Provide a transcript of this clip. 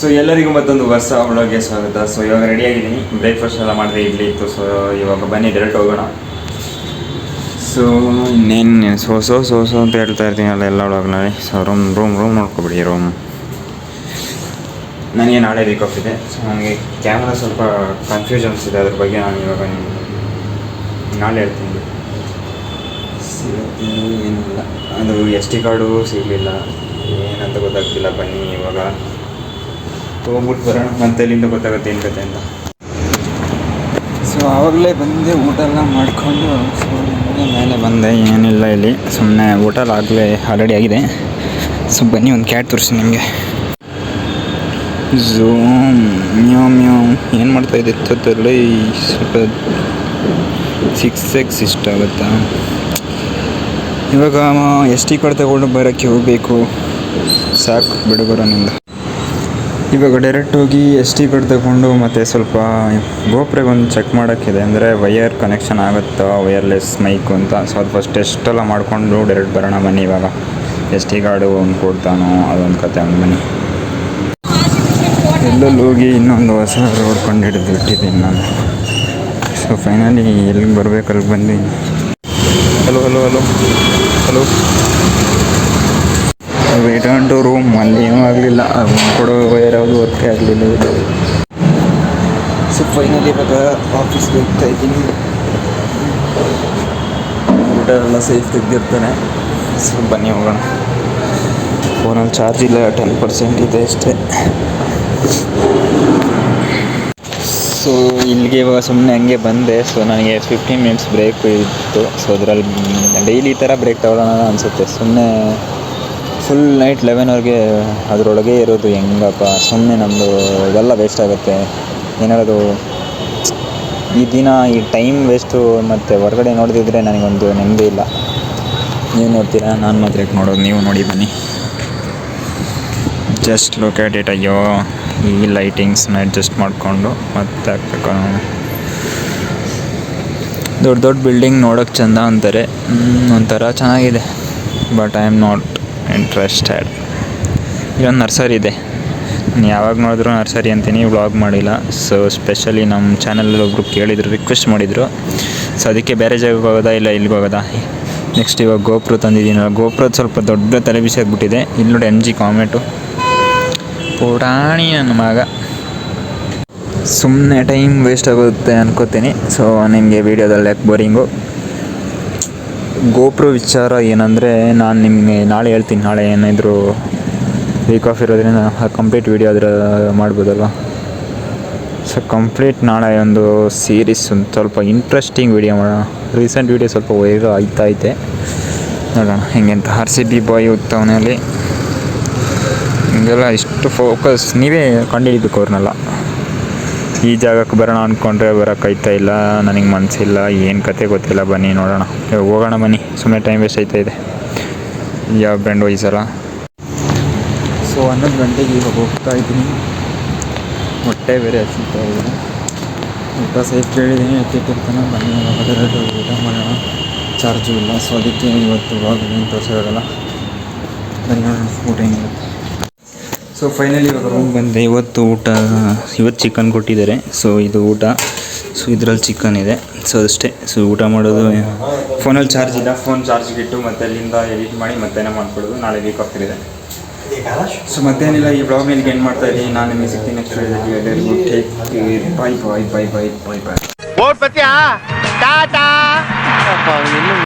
So ಎಲ್ಲರಿಗೂ ಮತ್ತೊಂದು ವರ್ಷ ಒಳಗೆ ಸ್ವಾಗತ. ಸೊ ಇವಾಗ ರೆಡಿ ಆಗಿದ್ದೀನಿ. ಬ್ರೇಕ್ಫಾಸ್ಟ್ ಎಲ್ಲ ಮಾಡಿದೆ, ಇಡ್ಲಿ ಇತ್ತು. ಸೊ ಇವಾಗ ಬನ್ನಿ ಡೈರೆಕ್ಟ್ ಹೋಗೋಣ. ಸೊ ಇನ್ನೇನು ಸೋ ಸೋ ಸೋ ಸೋ ಅಂತ ಹೇಳ್ತಾ ಇರ್ತೀನಲ್ಲ ಎಲ್ಲ ಒಳಗೆ ಸೊ ರೂಮ್ ರೂಮ್ ರೂಮ್ ನೋಡ್ಕೊಬಿಡಿ ರೂಮ್ ನನಗೆ ನಾಳೆ ವೀಕ್ ಸೊ ನನಗೆ ಕ್ಯಾಮ್ರಾ ಸ್ವಲ್ಪ ಕನ್ಫ್ಯೂಷನ್ಸ್ ಇದೆ ಅದ್ರ ಬಗ್ಗೆ ನಾನು ಇವಾಗ ನಾಳೆ ಹೇಳ್ತೀನಿ. ಏನಿಲ್ಲ. ಅದು ಎಸ್ ಟಿ ಕಾರ್ಡು ಸಿಗಲಿಲ್ಲ. ಏನಂತ ಗೊತ್ತಾಗ್ತಿಲ್ಲ. ಬನ್ನಿ ಇವಾಗ. ಹೋಗ್ಬಿಟ್ಟು ಬರೋಣ. ಮತ್ತೆ ಅಲ್ಲಿಂದ ಗೊತ್ತಾಗುತ್ತೆ ಏನು ಕತೆ ಅಂತ. ಸೊ ಆವಾಗಲೇ ಬಂದೆ ಊಟ ಎಲ್ಲ ಮಾಡಿಕೊಂಡು ಸೊ ಮೇಲೆ ಬಂದೆ, ಏನಿಲ್ಲ ಇಲ್ಲಿ. ಸುಮ್ಮನೆ ಊಟ ಎಲ್ಲ ಆಗಲೇ ಆಲ್ರೆಡಿ ಆಗಿದೆ. ಸೊ ಬನ್ನಿ, ಒಂದು ಕ್ಯಾಟ್ ತೋರಿಸಿ ನಿಮಗೆ. ಝೂಮ್ ಮ್ಯೂ ಮ್ಯೂ. ಏನು ಮಾಡ್ತಾ ಇದೆ ಎತ್ತತ್ತಲ್ಲ ಈ ಸ್ವಲ್ಪ ಸಿಕ್ಸ್ ಎಕ್ಸ್ ಇಷ್ಟ ಆಗುತ್ತಾ? ಇವಾಗ ಎಷ್ಟು ಟಿ ಕಾರ್ಡ್ ತಗೊಂಡು ಬರೋಕ್ಕೆ ಹೋಗಬೇಕು. ಸಾಕು ಬಿಡುಗರನಿಂದ ಇವಾಗ ಡೈರೆಕ್ಟ್ ಹೋಗಿ ಎಸ್ ಟಿ ಬೆಡ್ ತಗೊಂಡು ಮತ್ತು ಸ್ವಲ್ಪ ಗೋಪ್ರಿಗೆ ಒಂದು ಚೆಕ್ ಮಾಡೋಕ್ಕಿದೆ. ಅಂದರೆ ವಯರ್ ಕನೆಕ್ಷನ್ ಆಗುತ್ತಾ ವಯರ್ಲೆಸ್ ಮೈಕು ಅಂತ. ಸೊ ಅದು ಫಸ್ಟ್ ಟೆಸ್ಟೆಲ್ಲ ಮಾಡಿಕೊಂಡು ಡೈರೆಕ್ಟ್ ಬರೋಣ ಬನ್ನಿ ಇವಾಗ. ಎಸ್ ಟಿ ಗಾರ್ಡು ಒಂದು ಕೊಡ್ತಾನೋ ಅದೊಂದು ಕತೆ ಒಂದು ಬನ್ನಿ. ಎಲ್ಲಲ್ಲಿ ಹೋಗಿ ಇನ್ನೊಂದು ಹೊಸ ರೋಡ್ ಹಿಡಿದು ಬಿಟ್ಟಿದ್ದೀನಿ ನಾನು. ಸೊ ಫೈನಲಿ ಎಲ್ಲಿಗೆ ಬರಬೇಕು, ಅಲ್ಲಿಗೆ ಬಂದು hello hello hello hello return room ಅಲ್ಲಿ ಏನೂ ಆಗಲಿಲ್ಲ. ಕೊಡೋ ಯಾವುದು ವರ್ಕೇ ಆಗಲಿಲ್ಲ ಸೊ ಫೈನಲಿ ಇವಾಗ ಆಫೀಸ್ಗೆ ಹೋಗ್ತಾ ಇದ್ದೀನಿ. ಎಲ್ಲ ಸೇಫ್ ತೆಗ್ದಿರ್ತಾನೆ. ಸೊ ಬನ್ನಿ ಹೋಗೋಣ. ಫೋನಲ್ಲಿ ಚಾರ್ಜ್ ಇಲ್ಲ ಟೆನ್ ಪರ್ಸೆಂಟ್ ಇದೆ ಅಷ್ಟೇ. ಸೊ ಇಲ್ಲಿಗೆ ಇವಾಗ ಸುಮ್ಮನೆ ಹಂಗೆ ಬಂದೆ. ಸೊ ನನಗೆ ಫಿಫ್ಟೀನ್ ಮಿನಿಟ್ಸ್ ಬ್ರೇಕ್ ಇತ್ತು. ಸೊ ಅದರಲ್ಲಿ ಡೈಲಿ ಈ ಥರ ಬ್ರೇಕ್ ತಗೊಳ್ಳೋಣ ಅನಿಸುತ್ತೆ. ಸುಮ್ಮನೆ ಫುಲ್ ನೈಟ್ ಲೆವೆನ್ವರೆಗೆ ಅದರೊಳಗೆ ಇರೋದು ಹೆಂಗಪ್ಪ? ಸುಮ್ಮನೆ ನಮ್ಮದು ಇದೆಲ್ಲ ವೇಸ್ಟ್ ಆಗುತ್ತೆ. ಏನಾರದು ಈ ದಿನ ಈ ಟೈಮ್ ವೇಸ್ಟು ಮತ್ತು ಹೊರಗಡೆ ನೋಡ್ದಿದ್ರೆ ನನಗೊಂದು ನೆಮ್ಮದಿ ಇಲ್ಲ. ನೀವು ನೋಡ್ತೀರಾ? ನಾನು ಮಾತ್ರ ನೋಡೋದು? ನೀವು ನೋಡಿ ಬನ್ನಿ. ಜಸ್ಟ್ ಲುಕ್ ಆಟ್ ಇಟ್ ಅಯ್ಯೋ. ಈ ಲೈಟಿಂಗ್ಸ್ನ ಅಡ್ಜಸ್ಟ್ ಮಾಡಿಕೊಂಡು ಮತ್ತೆ ಹಾಕ್ಬೇಕು ದೊಡ್ಡ ದೊಡ್ಡ ಬಿಲ್ಡಿಂಗ್ ನೋಡೋಕೆ ಚೆಂದ ಅಂತಾರೆ. ಒಂಥರ ಚೆನ್ನಾಗಿದೆ. But I am not interested ಇಲ್ಲೊಂದು ನರ್ಸರಿ ಇದೆ. ನಾನು ಯಾವಾಗ ನೋಡಿದ್ರು ನರ್ಸರಿ ಅಂತೀನಿ ವ್ಲಾಗ್ ಮಾಡಿಲ್ಲ. ಸೊ ಸ್ಪೆಷಲಿ ನಮ್ಮ ಚಾನಲಲ್ಲಿ ಒಬ್ಬರು ಕೇಳಿದರು ರಿಕ್ವೆಸ್ಟ್ ಮಾಡಿದರು. ಸೊ ಅದಕ್ಕೆ ಬೇರೆ ಜಾಗಕ್ಕೆ ಹೋಗೋದಾ ಇಲ್ಲ ಇಲ್ಲಿಗೆ ಹೋಗೋದಾ? ನೆಕ್ಸ್ಟ್ ಇವಾಗ ಗೋಪುರ ತಂದಿದ್ದೀನಲ್ಲ ಗೋಪುರದ ಸ್ವಲ್ಪ ದೊಡ್ಡ ತಲೆ ಬಿಸಿ ಆಗಿಬಿಟ್ಟಿದೆ ಇಲ್ಲಿ ನೋಡಿ ಎಂ ಜಿ ಕಾಮೆಟು ಪುರಾಣಿ ನನ್ನ ಮಗ. ಸುಮ್ಮನೆ ಟೈಮ್ ವೇಸ್ಟ್ ಆಗುತ್ತೆ ಅನ್ಕೋತೀನಿ. ಸೊ ನಿಮಗೆ ವೀಡಿಯೋದಲ್ಲಿ ಯಾಕೆ ಬೋರಿಂಗು ಗೋಪ್ರೋ ವಿಚಾರ ಏನಂದರೆ ನಾನು ನಿಮಗೆ ನಾಳೆ ಹೇಳ್ತೀನಿ. ನಾಳೆ ಏನಾದರೂ ವೀಕ್ ಆಫ್ ಇರೋದ್ರಿಂದ ಕಂಪ್ಲೀಟ್ ವೀಡಿಯೋ ಅದರ ಮಾಡ್ಬೋದಲ್ವ? ಸೊ ಕಂಪ್ಲೀಟ್ ನಾಳೆ ಒಂದು ಸೀರೀಸ್ ಒಂದು ಸ್ವಲ್ಪ ಇಂಟ್ರೆಸ್ಟಿಂಗ್ ವೀಡಿಯೋ ಮಾಡೋಣ. ರೀಸೆಂಟ್ ವೀಡಿಯೋ ಸ್ವಲ್ಪ ವೈರಲ್ ಆಯ್ತಾ ಐತೆ ನೋಡೋಣ ಹೆಂಗೆ ಅಂತ. ಆರ್ ಸಿ ಬಿ ಬಾಯ್ ಉತ್ತವನಲ್ಲಿ ಹಿಂಗೆಲ್ಲ ಇಷ್ಟು ಫೋಕಸ್ ನೀವೇ ಕಂಡುಹಿಡಿಬೇಕು ಅವ್ರನ್ನೆಲ್ಲ. ಈ ಜಾಗಕ್ಕೆ ಬರೋಣ ಅಂದ್ಕೊಂಡ್ರೆ ಬರೋಕ್ಕಾಯ್ತಾ ಇಲ್ಲ, ನನಗೆ ಮನಸ್ಸಿಲ್ಲ ಏನು ಕತೆ ಗೊತ್ತಿಲ್ಲ, ಬನ್ನಿ ನೋಡೋಣ. ಹೋಗೋಣ ಬನ್ನಿ ಸುಮ್ಮನೆ ಟೈಮ್ ವೇಸ್ಟ್ ಆಯ್ತಾ ಇದೆ. ಯಾವ ಬ್ರ್ಯಾಂಡ್ ವೈಸಲ್ಲ ಸೊ ಹನ್ನೊಂದು ಗಂಟೆಗೆ ಈಗ ಹೋಗ್ತಾ ಇದ್ದೀನಿ. ಹೊಟ್ಟೆ ಬೇರೆ ಹಸಿತಾ ಇದ್ದೀನಿ ಊಟ ಸೇಫ್ ಕೇಳಿದ್ದೀನಿ ಎತ್ತಿಟ್ಟಿರ್ತಾನೆ ಬನ್ನಿ ಹೋಗಿ ಊಟ ಮಾಡೋಣ. ಚಾರ್ಜು ಇಲ್ಲ, ಸೊ, ಅದಕ್ಕೆ ಇವತ್ತು ಹೋಗಿದ್ದೀನಿ ಏನು ತೋರಿಸೋಲ್ಲ ಬನ್ನಿ ನೋಡೋಣ ಊಟ ಹೆಂಗಿರುತ್ತೆ ಸೊ ಫೈನಲಿ ಇವಾಗ ರೂಮ್ ಬಂದೆ ಇವತ್ತು ಊಟ, ಇವತ್ತು ಚಿಕನ್ ಕೊಟ್ಟಿದ್ದಾರೆ. ಸೊ ಇದು ಊಟ. ಸೊ ಇದರಲ್ಲಿ ಚಿಕನ್ ಇದೆ. ಸೊ ಅಷ್ಟೇ. ಸೊ ಊಟ ಮಾಡೋದು ಫೋನಲ್ಲಿ ಚಾರ್ಜ್ ಇಲ್ಲ. ಫೋನ್ ಚಾರ್ಜ್ಗೆ ಇಟ್ಟು ಮತ್ತೆ ಅಲ್ಲಿಂದ ಎಡಿಟ್ ಮಾಡಿ ಮತ್ತೆನೇ ಮಾಡ್ಕೊಳ್ಳೋದು ನಾಳೆ ವೀಕ್ ಆಗ್ತಿದೆ ಸೊ ಮತ್ತೇನಿಲ್ಲ ಈ ಬ್ಲಾಗ್ ಮೇಲೆ ಏನು ಮಾಡ್ತಾ ಇದ್ದೀನಿ. ನಾನು ನಿಮಗೆ ಸಿಗ್ತೀನಿ ನೆಕ್ಸ್ಟ್ ಎಲ್ಲರಿಗೂ take bye bye bye bye bye bye vote ಬತ್ತೀಯಾ ಟಾಟಾ!